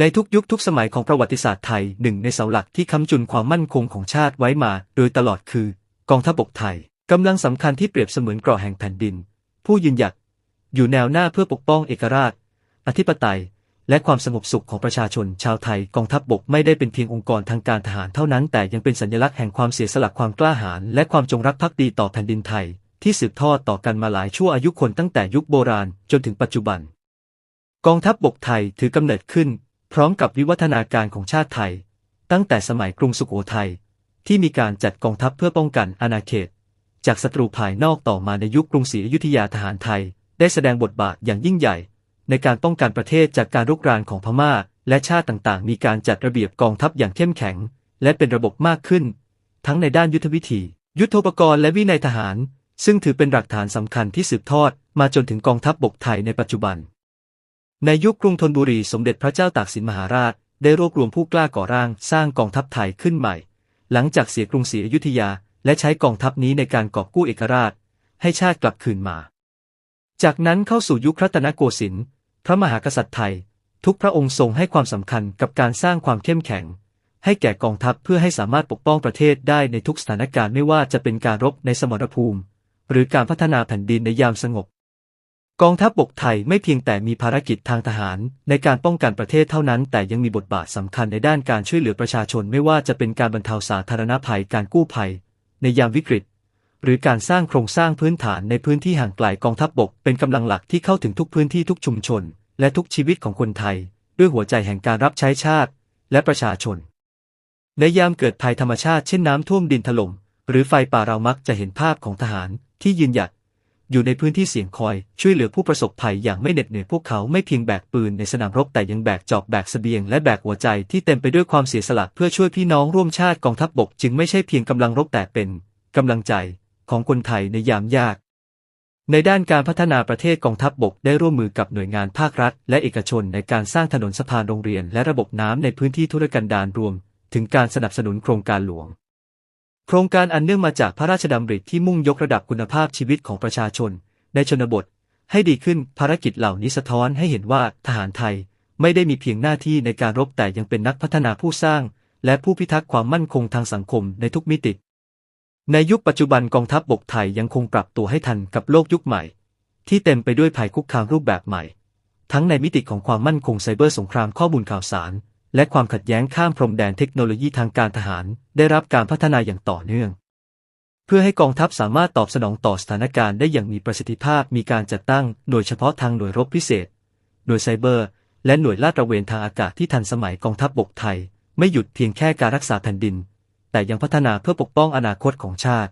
ในทุกยุคทุกสมัยของประวัติศาสตร์ไทยหนึ่งในเสาหลักที่ค้ำจุนความมั่นคงของชาติไว้มาโดยตลอดคือกองทัพบกไทยกำลังสำคัญที่เปรียบเสมือนกราแห่งแผ่นดิน ผู้ยืนหยัดอยู่แนวหน้าเพื่อปกป้องเอกราช อธิปไตย และความสงบสุขของประชาชนชาวไทยกองทัพบกไม่ได้เป็นเพียงองค์กรทางการทหารเท่านั้นแต่ยังเป็นสัญลักษณ์แห่งความเสียสละความกล้าหาญและความจงรักภักดีต่อแผ่นดินไทย ที่สืบทอดต่อกันมาหลายชั่วอายุคนตั้งแต่ยุคโบราณจนถึงปัจจุบัน กองทัพบบกไทยถือกำเนิดขึ้น พร้อมกับวิวัฒนาการของชาติไทย ตั้งแต่สมัยกรุงสุโขทัยที่มีการจัดกองทัพเพื่อป้องกันอาณาเขต จากศัตรูภายนอกต่อมาในยุคกรุงศรีอยุธยาทหารไทย ได้แสดงบทบาทอย่างยิ่งใหญ่ ในการป้องกันประเทศจากการรุกรานของพม่า และชาติต่างๆ มีการจัดระเบียบกองทัพอย่างเข้มแข็ง และเป็นระบบมากขึ้น ทั้งในด้านยุทธวิธี ยุทธปกรณ์และวินัยทหาร ซึ่งถือเป็นหลักฐานสำคัญที่สืบทอดมาจนถึงกองทัพบบกไทยในปัจจุบัน ในยุคกรุงธนบุรีสมเด็จพระเจ้าตากสินมหาราช ได้รวบรวมผู้กล้าก่อร่างสร้างกองทัพไทยขึ้นใหม่ หลังจากเสียกรุงศรีอยุธยา และใช้กองทัพนี้ในการกอบกู้เอกราช ให้ชาติกลับคืนมา จากนั้นเข้าสู่ยุครัตนโกสินทร์พระมหากษัตริย์ไทย ทุกพระองค์ทรงให้ความสำคัญกับการสร้างความเข้มแข็ง ให้แก่กองทัพเพื่อให้สามารถปกป้องประเทศได้ในทุกสถานการณ์ไม่ว่าจะเป็นการรบในสมรภูมิ หรือการพัฒนาแผ่นดินในยามสงบ กองทัพบบกไทยไม่เพียงแต่มีภารกิจทางทหาร ในการป้องกันประเทศเท่านั้น แต่ยังมีบทบาทสำคัญในด้านการช่วยเหลือประชาชนไม่ว่าจะเป็นการบรรเทาสาธารณภัยการกู้ภัย ในยามวิกฤต หรือการสร้างโครงสร้างพื้นฐานในพื้นที่ห่างไกลกองทัพบบก เป็นกำลังหลักที่เข้าถึงทุกพื้นที่ทุกชุมชน และทุกชีวิตของคนไทย ด้วยหัวใจแห่งการรับใช้ชาติ และประชาชน ในยามเกิดภัยธรรมชาติเช่นน้ำท่วมดินถล่มหรือไฟป่าเรามักจะเห็นภาพของทหารที่ยืนหยัด อยู่ในพื้นที่เสี่ยงคอย ช่วยเหลือผู้ประสบภัยอย่างไม่เหน็ดเหนื่อยพวกเขาไม่เพียงแบกปืนในสนามรบแต่ยังแบกจอบแบกเสบียงและแบกหัวใจที่เต็มไปด้วยความเสียสละเพื่อช่วยพี่น้องร่วมชาติกองทัพบบกจึงไม่ใช่เพียงกำลังรบแต่เป็นกำลังใจของคนไทยในยามยาก ในด้านการพัฒนาประเทศกองทัพบบกได้ร่วมมือกับหน่วยงานภาครัฐ และเอกชนในการสร้างถนนสะพานโรงเรียน และระบบน้ำในพื้นที่ธุรกันดารรวม ถึงการสนับสนุนโครงการหลวง โครงการอันเนื่องมาจากพระราชดำริที่มุ่งยกระดับคุณภาพชีวิตของประชาชน ในชนบท ให้ดีขึ้นภารกิจเหล่านี้สะท้อนให้เห็นว่าทหารไทย ไม่ได้มีเพียงหน้าที่ในการรบแต่ยังเป็นนักพัฒนาผู้สร้าง และผู้พิทักษ์ความมั่นคงทางสังคมในทุกมิติ ในยุคปัจจุบันกองทัพบบกไทยยังคงปรับตัวให้ทันกับโลกยุคใหม่ ที่เต็มไปด้วยภัยคุกคามรูปแบบใหม่ ทั้งในมิติของความมั่นคงไซเบอร์สงครามข้อมูลข่าวสาร และความขัดแย้งข้ามพรมแดนเทคโนโลยีทางการทหาร ได้รับการพัฒนาอย่างต่อเนื่อง เพื่อให้กองทัพสามารถตอบสนองต่อสถานการณ์ได้อย่างมีประสิทธิภาพมีการจัดตั้งหน่วยเฉพาะทางหน่วยรบพิเศษ หน่วยไซเบอร์ และหน่วยลาดตระเวนทางอากาศที่ทันสมัยกองทัพบบกไทย ไม่หยุดเพียงแค่การรักษาแผ่นดิน แต่ยังพัฒนาเพื่อปกป้องอนาคตของชาติ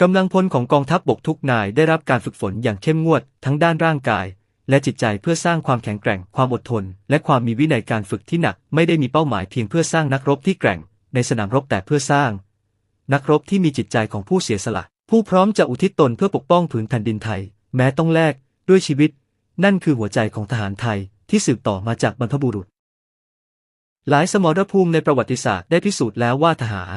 กำลังพลของกองทัพบบกทุกนายได้รับการฝึกฝนอย่างเข้มงวดทั้งด้านร่างกาย และจิตใจเพื่อสร้างความแข็งแกร่ง ความอดทน และความมีวินัยการฝึกที่หนัก ไม่ได้มีเป้าหมายเพียงเพื่อสร้างนักรบที่แกร่ง ในสนามรบแต่เพื่อสร้าง นักรบที่มีจิตใจของผู้เสียสละ ผู้พร้อมจะอุทิศตนเพื่อปกป้องผืนแผ่นดินไทย แม้ต้องแลกด้วยชีวิต นั่นคือหัวใจของทหารไทยที่สืบต่อมาจากบรรพบุรุษ หลายสมรภูมิในประวัติศาสตร์ได้พิสูจน์แล้วว่าทหาร